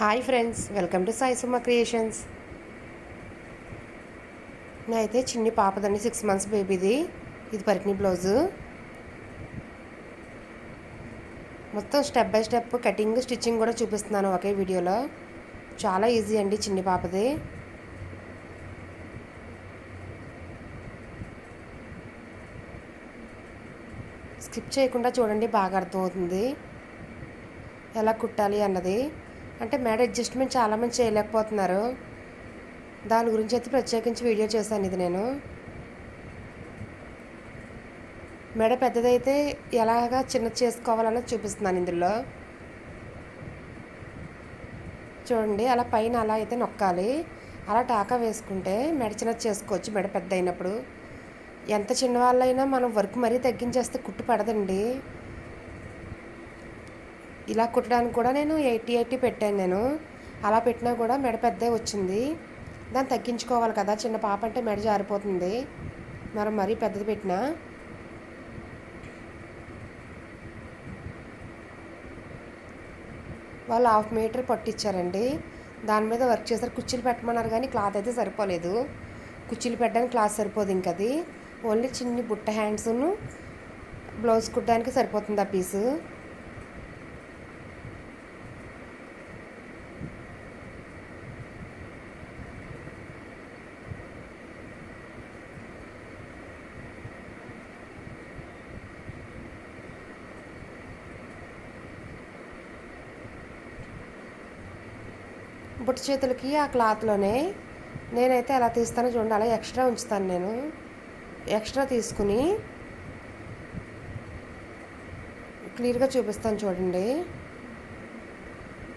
Hi friends welcome to Saisuma creations నేనైతే చిన్ని పాపదండి సిక్స్ మంత్స్ బేబీది ఇది పరికిణి బ్లౌజు మొత్తం step by step cutting stitching కూడా చూపిస్తున్నాను ఒకే వీడియోలో. చాలా ఈజీ అండి చిన్ని పాపది. స్కిప్ చేయకుండా చూడండి బాగా అర్థమవుతుంది. ఎలా కుట్టాలి అన్నది. అంటే మేడ అడ్జస్ట్మెంట్ చాలామంది చేయలేకపోతున్నారు. దాని గురించి అయితే ప్రత్యేకించి వీడియో చేశాను ఇది నేను. మెడ పెద్దదైతే ఎలాగా చిన్న చేసుకోవాలన్నది చూపిస్తున్నాను ఇందులో. చూడండి అలా పైన అలా అయితే నొక్కాలి. అలా టాకా వేసుకుంటే మెడ చిన్నది చేసుకోవచ్చు మెడ పెద్ద అయినప్పుడు ఎంత చిన్నవాళ్ళైనా మనం వర్క్ మరీ తగ్గించేస్తే కుట్టు పడదండి. ఇలా కుట్టడానికి కూడా నేను ఎయిటీ ఎయిటీ పెట్టాను నేను. అలా పెట్టినా కూడా మెడ పెద్ద వచ్చింది. దాన్ని తగ్గించుకోవాలి కదా చిన్న పాప అంటే మెడ జారిపోతుంది. మరి మరీ పెద్దది పెట్టినా. వాళ్ళు హాఫ్ మీటర్ పట్టించారండి దాని మీద వర్క్ చేశారు. కుర్చీలు పెట్టమన్నారు కానీ క్లాత్ అయితే సరిపోలేదు. కుర్చీలు పెట్టడానికి క్లాత్ సరిపోదు ఇంకది ఓన్లీ చిన్ని బుట్ట హ్యాండ్స్ను బ్లౌజ్ కుట్టడానికి సరిపోతుంది ఆ పీసు. బుట్ట చేతులకి ఆ క్లాత్లోనే నేనైతే ఎలా తీస్తానో చూడండి అలా ఎక్స్ట్రా ఉంచుతాను నేను. ఎక్స్ట్రా తీసుకుని క్లియర్గా చూపిస్తాను చూడండి.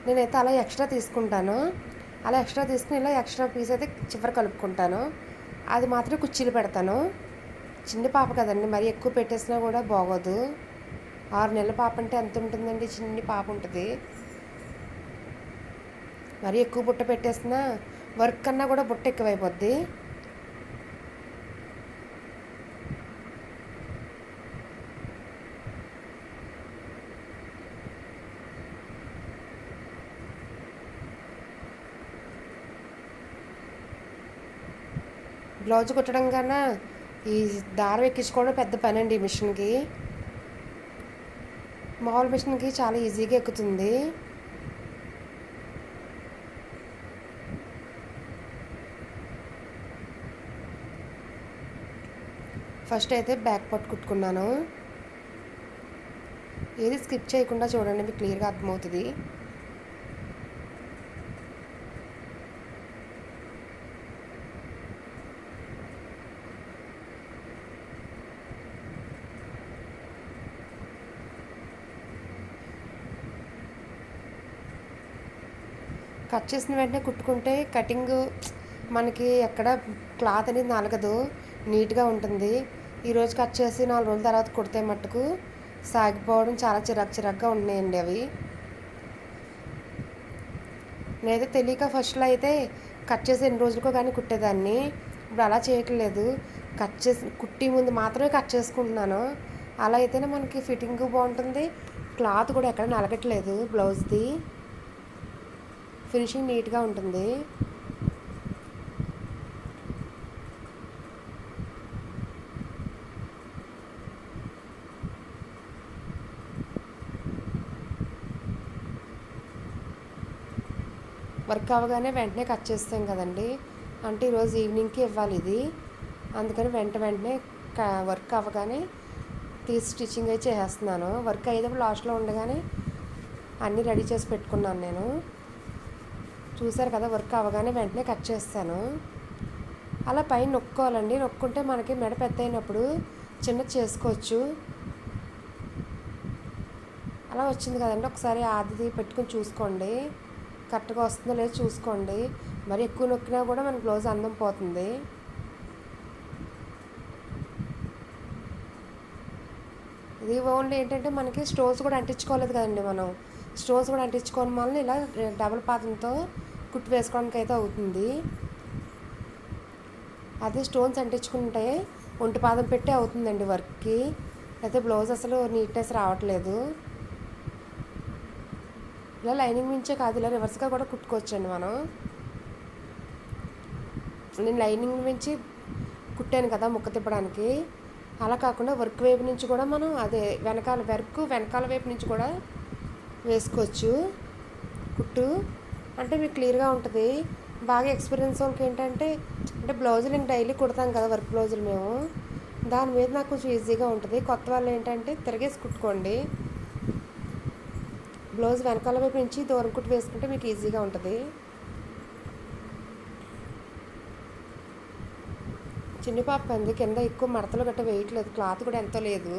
నేనైతే అలా ఎక్స్ట్రా తీసుకుంటాను. అలా ఎక్స్ట్రా తీసుకుని ఇలా ఎక్స్ట్రా పీస్ అయితే చివరి కలుపుకుంటాను. అది మాత్రం కుర్చీలు పెడతాను. చిన్న పాప కదండి మరి ఎక్కువ పెట్టేసినా కూడా బాగోదు. ఆరు నెలల పాప అంటే ఎంత ఉంటుందండి? చిన్ని పాప ఉంటుంది. మరి ఎక్కువ బుట్ట పెట్టేసినా వర్క్ కన్నా కూడా బుట్ట ఎక్కువైపోద్ది. బ్లౌజ్ కుట్టడం కన్నా ఈ దారం ఎక్కించుకోవడం పెద్ద పని అండి ఈ మిషన్కి. మామూలు మిషన్కి చాలా ఈజీగా ఎక్కుతుంది. ఫస్ట్ అయితే బ్యాక్ పట్ కుట్టుకున్నాను. ఏది స్కిప్ చేయకుండా చూడండి మీకు క్లియర్గా అర్థమవుతుంది. కట్ చేసిన వెంటనే కుట్టుకుంటే కటింగ్ మనకి ఎక్కడ క్లాత్ అనేది నలగదు నీట్గా ఉంటుంది. ఈరోజు కట్ చేసి నాలుగు రోజుల తర్వాత కుడితే మట్టుకు సాగిపోవడం చాలా చిరాకు చిరాకుగా ఉన్నాయండి అవి. నేనైతే తెలియక ఫస్ట్లో అయితే కట్ చేసి ఎన్ని రోజులకో కానీ కుట్టేదాన్ని. ఇప్పుడు అలా చేయట్లేదు. కట్ చేసి కుట్టి ముందు మాత్రమే కట్ చేసుకుంటున్నాను. అలా అయితేనే మనకి ఫిట్టింగ్ బాగుంటుంది. క్లాత్ కూడా ఎక్కడ నలగట్లేదు. బ్లౌజ్ది ఫినిషింగ్ నీట్గా ఉంటుంది. వర్క్ అవ్వగానే వెంటనే కట్ చేస్తాం కదండి. అంటే ఈరోజు ఈవినింగ్కి ఇవ్వాలి ఇది. అందుకని వెంట వెంటనే వర్క్ అవ్వగానే తీసి స్టిచ్చింగ్ అయితే చేసేస్తున్నాను. వర్క్ అయ్యేటప్పుడు లాస్ట్లో ఉండగానే అన్నీ రెడీ చేసి పెట్టుకున్నాను నేను. చూసారు కదా వర్క్ అవ్వగానే వెంటనే కట్ చేస్తాను. అలా పైన నొక్కోవాలండి. నొక్కుంటే మనకి మెడ పెద్ద అయినప్పుడు చిన్నది చేసుకోవచ్చు. అలా వచ్చింది కదండి. ఒకసారి ఆది పెట్టుకుని చూసుకోండి. కరెక్ట్గా వస్తుందో లేదో చూసుకోండి. మరి ఎక్కువ నొక్కినా కూడా మన బ్లౌజ్ అందం పోతుంది. ఇది ఓన్లీ ఏంటంటే మనకి స్టోన్స్ కూడా అంటించుకోలేదు కదండి మనం. స్టోన్స్ కూడా అంటించుకోవడం వల్ల ఇలా డబుల్ పాదంతో కుట్టు వేసుకోవడానికి అయితే అవుతుంది. అదే స్టోన్స్ అంటించుకుంటే ఒంటి పాదం పెట్టి అవుతుందండి వర్క్కి. అయితే బ్లౌజ్ అసలు నీట్నెస్ రావట్లేదు. ఇలా లైనింగ్ మించే కాదు ఇలా రివర్స్గా కూడా కుట్టుకోవచ్చండి మనం. నేను లైనింగ్ మించి కుట్టాను కదా ముక్క తిప్పడానికి. అలా కాకుండా వర్క్ వైపు నుంచి కూడా మనం అదే వెనకాల వర్క్ వెనకాల వైపు నుంచి కూడా వేసుకోవచ్చు. కుట్టు అంటే మీకు క్లియర్గా ఉంటుంది. బాగా ఎక్స్పీరియన్స్ వాళ్ళకి ఏంటంటే అంటే బ్లౌజులు ఇంక డైలీ కుడతాం కదా వర్క్ బ్లౌజులు మేము. దాని మీద నాకు కొంచెం ఈజీగా ఉంటుంది. కొత్త వాళ్ళు ఏంటంటే తిరగేసి కుట్టుకోండి. బ్లౌజ్ వెనకాల వైపు నుంచి దూరం కుట్టు వేసుకుంటే మీకు ఈజీగా ఉంటుంది. చిన్ని పాప అంది కింద ఎక్కువ మడతలు గట్ట వేయట్లేదు క్లాత్ కూడా ఎంతో లేదు.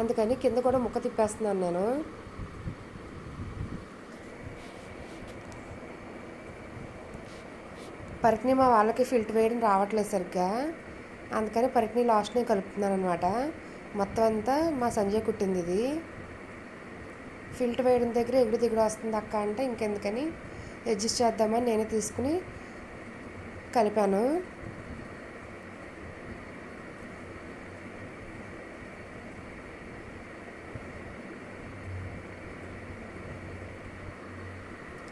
అందుకని కింద కూడా ముక్క తిప్పేస్తున్నాను నేను. పరిక్ని మా వాళ్ళకి ఫిల్టర్ వేయడం రావట్లేదు సరిగ్గా. అందుకని పరిక్ణి లాస్ట్ నేను కలుపుతున్నాను అనమాట మొత్తం అంతా మా సంజయ్ కుట్టింది ఇది. ఫిల్టర్ వేయడం దగ్గర ఎగుడు దిగుడు వస్తుంది అక్క అంటే ఇంకెందుకని అడ్జస్ట్ చేద్దామని నేనే తీసుకుని కలిపాను.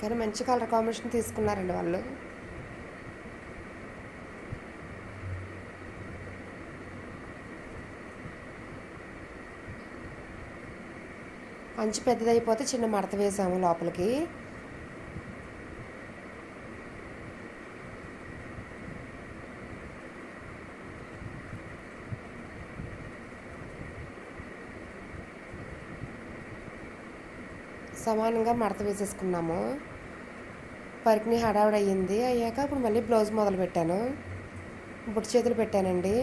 కానీ మంచి కలర్ కాంబినేషన్ తీసుకున్నారండి వాళ్ళు. అంచు పెద్దదైపోతే చిన్న మడత వేసాము లోపలికి. సమానంగా మడత వేసేసుకున్నాము. పరికిని హడావిడి అయ్యింది అయ్యాక ఇప్పుడు మళ్ళీ బ్లౌజ్ మొదలు పెట్టాను బుట్ట చేతులు పెట్టానండి.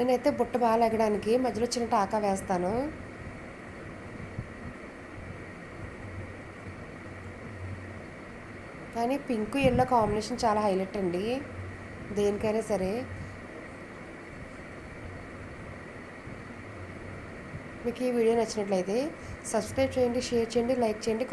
నేనైతే బుట్ట బాగా లెగడానికి మధ్యలో చిన్న టాకా వేస్తాను. కానీ పింక్ ఎల్లో కాంబినేషన్ చాలా హైలైట్ అండి. దేనికైనా సరే. మీకు ఈ వీడియో నచ్చినట్లయితే సబ్స్క్రైబ్ చేయండి షేర్ చేయండి లైక్ చేయండి